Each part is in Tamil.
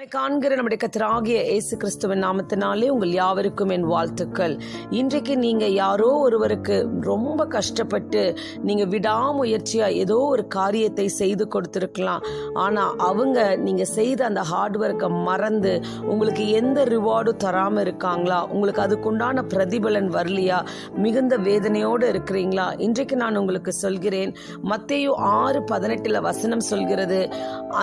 நம்மை காண்கிற நம்முடைய கத்தராகிய இயேசு கிறிஸ்துவின் நாமத்தினாலே உங்கள் யாவருக்கும் என் வாழ்த்துக்கள். இன்றைக்கு நீங்க யாரோ ஒருவருக்கு ரொம்ப கஷ்டப்பட்டு நீங்க விடாமுயற்சியா ஏதோ ஒரு காரியத்தை செய்து கொடுத்துருக்கலாம். ஆனா அவங்க நீங்க செய்த அந்த ஹார்ட் ஒர்க்கை மறந்து உங்களுக்கு எந்த ரிவார்டும் தராம இருக்காங்களா? உங்களுக்கு அதுக்குண்டான பிரதிபலன் வரலையா? மிகுந்த வேதனையோடு இருக்கிறீங்களா? இன்றைக்கு நான் உங்களுக்கு சொல்கிறேன் மத்தையும் ஆறு பதினெட்டுல வசனம் சொல்கிறது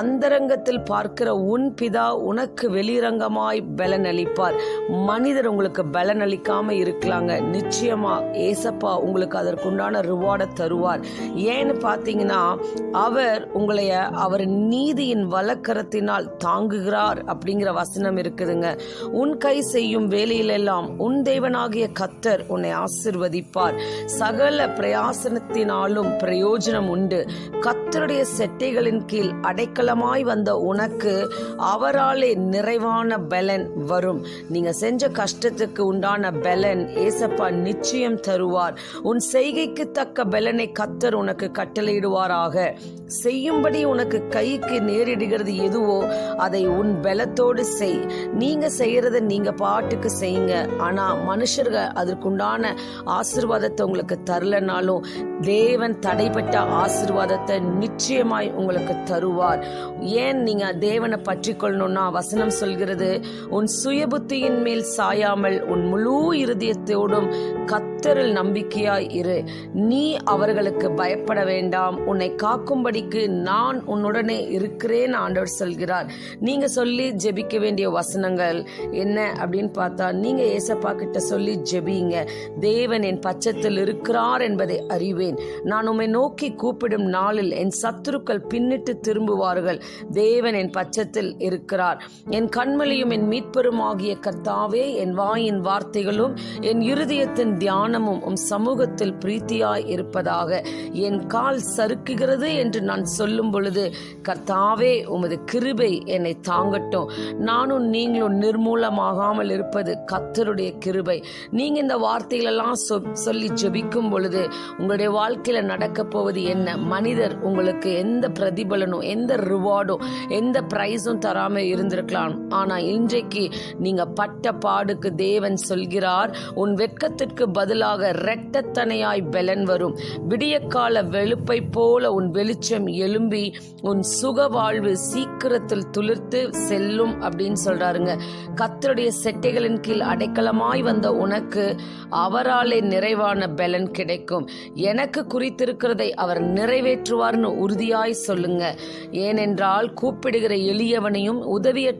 அந்தரங்கத்தில் பார்க்கிற உன் பிதா உனக்கு வெளிரங்கமாய் பலன் அளிப்பார் மனிதர் உங்களுக்கு பலன் அளிக்காம இருக்கலாங்க. நிச்சயமா ஏசப்பா உங்களுக்கு அதற்குண்டான ரிவார்டை தருவார். ஏன்னு பார்த்தீங்கன்னா அவர் உங்களைய அவர் நீதியின் வழக்கரத்தினால் தாங்குகிறார் அப்படிங்கிற வசனம் இருக்குதுங்க. உன் கை செய்யும் வேலையிலெல்லாம் உன் தேவனாகிய கத்தர் உன்னை ஆசிர்வதிப்பார். சகல பிரயாசனத்தினாலும் பிரயோஜனம் உண்டு. கத்தருடைய செட்டைகளின் கீழ் அடைக்கலமாய் வந்த உனக்கு அவர் அவராலே நிறைவான பலன் வரும். நீங்க செஞ்ச கஷ்டத்துக்கு உண்டான பலன் ஏசப்பா நிச்சயம் தருவார். உன் செய்கைக்கு தக்க பலனை கத்தர் உனக்கு கட்டளையிடுவாராக. செய்யும்படி உனக்கு கைக்கு நேரிடுகிறது எதுவோ அதை உன் பலத்தோடு செய். நீங்க செய்யறத நீங்க பாட்டுக்கு செய்யுங்க. ஆனா மனுஷர்கள் அதற்குண்டான ஆசிர்வாதத்தை உங்களுக்கு தரலனாலும் தேவன் தடைப்பட்ட ஆசிர்வாதத்தை நிச்சயமாய் உங்களுக்கு தருவார். ஏன் நீங்க தேவனை பற்றி கொள்ளணும்னா வசனம் சொல்கிறது உன் சுயபுத்தியின் மேல் சாயாமல் உன் முழு இருதயத்தோடும் கத்தரில் நம்பிக்கையாய் இரு. நீ அவர்களுக்கு பயப்பட வேண்டாம். உன்னை காக்கும்படிக்கு நான் உன்னுடனே இருக்கிறேன் ஆண்டவர் சொல்கிறார். நீங்க சொல்லி ஜெபிக்க வேண்டிய வசனங்கள் என்ன அப்படின்னு பார்த்தா நீங்க ஏசப்பா கிட்ட சொல்லி ஜெபிங்க. தேவன் என் பச்சத்தில் இருக்கிறார் என்பதை அறிவேன் நான் உம்மை நோக்கி கூப்பிடும் நாளில் என் சத்துருக்கள் பின்னிட்டு திரும்புவார்கள். தேவன் என் பட்சத்தில் இருக்கிறார். என் கண்மலையும் என் மீட்பெரும் ஆகிய கர்த்தாவே என் வாயின் வார்த்தைகளும் என் இருதயத்தின் தியானமும் உம் சமூகத்தில் பிரீத்தியாய் இருப்பதாக. என் கால் சறுக்குகிறது என்று நான் சொல்லும் பொழுது கர்த்தாவே உமது கிருபை என்னை தாங்கட்டும். நானும் நீங்களும் நிர்மூலமாகாமல் இருப்பது கத்தருடைய கிருபை. நீங்க இந்த வார்த்தைகளெல்லாம் சொ- சொல்லி ஜெபிக்கும் பொழுது உங்களுடைய வாழ்க்கையில நடக்க போவது என்ன? மனிதர் உங்களுக்கு எந்த பிரதிபலனும் எந்த ரிவார்டும் எந்த பிரைஸும் தராம இருந்திருக்கலாம். ஆனா இன்றைக்கு நீங்க பட்ட பாடுக்கு தேவன் சொல்கிறார் உன் வெட்கத்திற்கு பதிலாக ரெட்டத்தனையாய் பலன் வரும். விடியக்கால வெளுப்பை போல உன் வெளிச்சம் எழும்பி உன் சுக வாழ்வு சீக்கிரத்தில் துளிர்த்து செல்லும் அப்படின்னு சொல்றாருங்க. கத்தருடைய செட்டைகளின் கீழ் அடைக்கலமாய் வந்த உனக்கு அவராலே நிறைவான பலன் கிடைக்கும். எனக்கு குறித்திருக்கிறதை அவர் நிறைவேற்றுவார்னு உறுதியாய் சொல்லுங்க. ஏனென்றால் கூப்பிடுகிற எளியவனையும் உதவிய